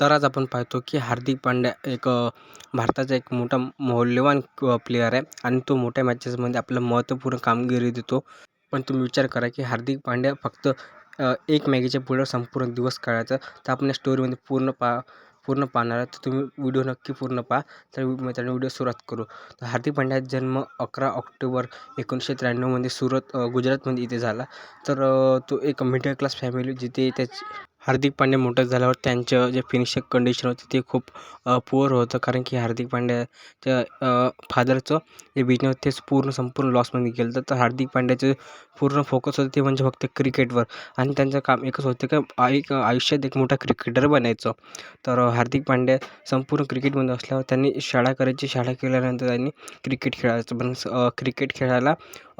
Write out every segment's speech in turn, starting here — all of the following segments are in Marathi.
तर आज आपण पाहतो की हार्दिक पांड्या एक भारताचा एक मोठा मौल्यवान प्लेयर आहे आणि तो मोठ्या मॅचेसमध्ये आपलं महत्त्वपूर्ण कामगिरी देतो. पण तुम्ही विचार करा की हार्दिक पांड्या फक्त एक मॅगीच्या पुढं संपूर्ण दिवस काढायचा तर आपण या स्टोरीमध्ये पूर्ण पा पूर्ण पाहणार आहे तर तुम्ही व्हिडिओ नक्की पूर्ण पहा. तर मित्रांनो व्हिडिओ सुरुवात करू. तर हार्दिक पांड्याचा जन्म अकरा ऑक्टोबर एकोणीसशे त्र्याण्णवमध्ये सुरत गुजरातमध्ये इथे झाला. तर तो एक मिडल क्लास फॅमिली जिथे त्याची हार्दिक पांड्या मोठं झाल्यावर त्यांचं जे फिनिशिंग कंडिशन होती ते खूप पुअर होतं. कारण की हार्दिक पांड्याच्या फादरचं जे बिजनेस तेच पूर्ण संपूर्ण लॉसमध्ये गेलं. तर हार्दिक पांड्याचं पूर्ण फोकस होतं ते म्हणजे फक्त क्रिकेटवर आणि त्यांचं काम एकच होतं का एक आयुष्यात एक मोठा क्रिकेटर बनायचं. तर हार्दिक पांड्या संपूर्ण क्रिकेटमध्ये असल्यावर त्यांनी शाळा करायची. शाळा केल्यानंतर त्यांनी क्रिकेट खेळायचं. पण क्रिकेट खेळायला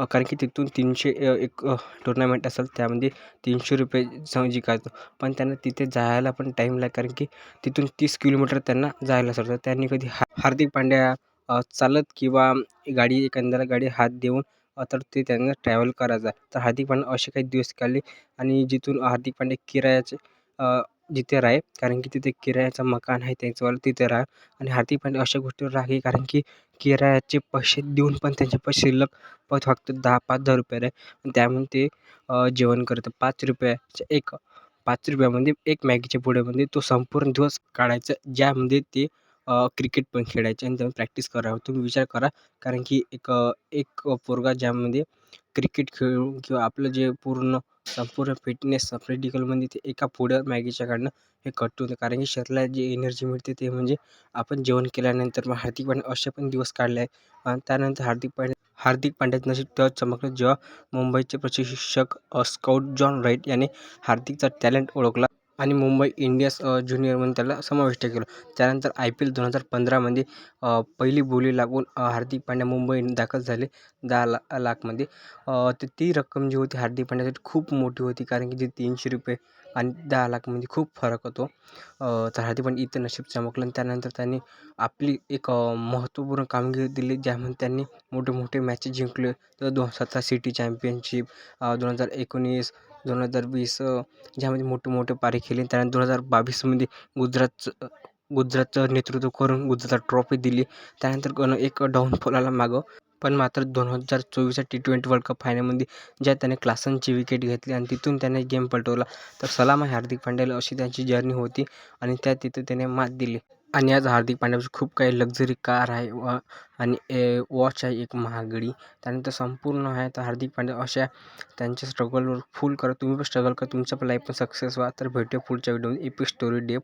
कारण की तिथून तीनशे एक टुर्नामेंट असेल त्यामध्ये तीनशे रुपये स जिंकायचो. पण त्यांना तिथे जायला पण टाईम लाग कारण की तिथून तीस किलोमीटर त्यांना जायला असतं त्यांनी कधी हा हार्दिक पांड्या चालत किंवा गाडी एखाद्याला गाडी हात देऊन तर ते त्यांना ट्रॅव्हल करायचं. आहे तर हार्दिक पांड्या असे काही दिवस काढले आणि जिथून हार्दिक पांड्या किरायाचे जिथे राहे कारण की तिथे किरायाचं मकान आहे त्यांच्यावालं तिथे राहा. आणि हार्दिक पांड्या अशा गोष्टीवर राहा कारण की किरायाचे पैसे देऊन पण त्यांचे पैसे शिल्लक फक्त दहा पाच दहा रुपये आणि त्यामध्ये ते जेवण करतं पाच रुपयाचे एक पाच रुपयामध्ये एक मॅगीच्या पुड्यामध्ये तो संपूर्ण दिवस काढायचा ज्यामध्ये ते क्रिकेट पण खेळायचे. आणि त्यामुळे प्रॅक्टिस करावं. तुम्ही विचार करा. कारण की एक एक पोरगा ज्यामध्ये क्रिकेट खेळून किंवा आपलं जे पूर्ण संपूर्ण फिटनेस प्रॅक्टिकलमध्ये ते एका पुढं मॅगीच्या काढणं हे कट होतं. कारण की शरीराला जी एनर्जी मिळते ते म्हणजे आपण जेवण केल्यानंतर मग हार्दिक पांड्या असे पण दिवस काढले आहे आणि त्यानंतर हार्दिक पांड्या हार्दिक पांड्याचं नशीब तेव्हा चमकलं जेव्हा मुंबईचे प्रशिक्षक स्काउट जॉन राईट याने हार्दिकचा टॅलेंट ओळखला. आणि मुंबई इंडियन्स ज्युनियरमध्ये त्याला समाविष्ट केलं. त्यानंतर आय पी एल दोन हजार पंधरामध्ये पहिली बोली लागून हार्दिक पांड्या मुंबई दाखल झाले दहा ला लाखमध्ये तर ती रक्कम जी होती हार्दिक पांड्यासाठी खूप मोठी होती कारण की जी तीनशे रुपये आणि दहा लाखमध्ये खूप फरक होतो. तर हार्दिक पांड्या इथं नशीब चमकलं आणि त्यानंतर त्यांनी आपली एक महत्त्वपूर्ण कामगिरी दिली ज्यामध्ये त्यांनी मोठे मोठे मॅचेस जिंकले. तर दोन सतरा सिटी चॅम्पियनशिप दोन हजार एकोणीस दोन हजार वीस ज्यामध्ये मोठे मोठे पारी खेळले. त्यानंतर दोन हजार बावीसमध्ये गुजरातचं गुजरातचं नेतृत्व करून गुजरात ट्रॉफी दिली. त्यानंतर कोण एक डाऊनफॉल आला मागं. पण मात्र दोन हजार चोवीसच्या टी ट्वेंटी वर्ल्ड कप फायनलमध्ये ज्या त्याने क्लासनची विकेट घेतली आणि तिथून त्याने गेम पलटवला. तर सलाम आहे हार्दिक पांड्याला अशी त्यांची जर्नी होती आणि त्या तिथं त्याने मात दिली. आणि आज हार्दिक पांड्याची खूप काही लक्झरी कार आहे व आणि ए वॉच आहे एक महागडी. त्यानंतर संपूर्ण आहे. तर हार्दिक पांड्या अशा त्यांच्या स्ट्रगलवर फुल करा. तुम्ही पण स्ट्रगल करा. तुमच्या पण लाईफ पण सक्सेस व्हा. तर भेटूया पुढच्या व्हिडिओमध्ये एपिक स्टोरी डेप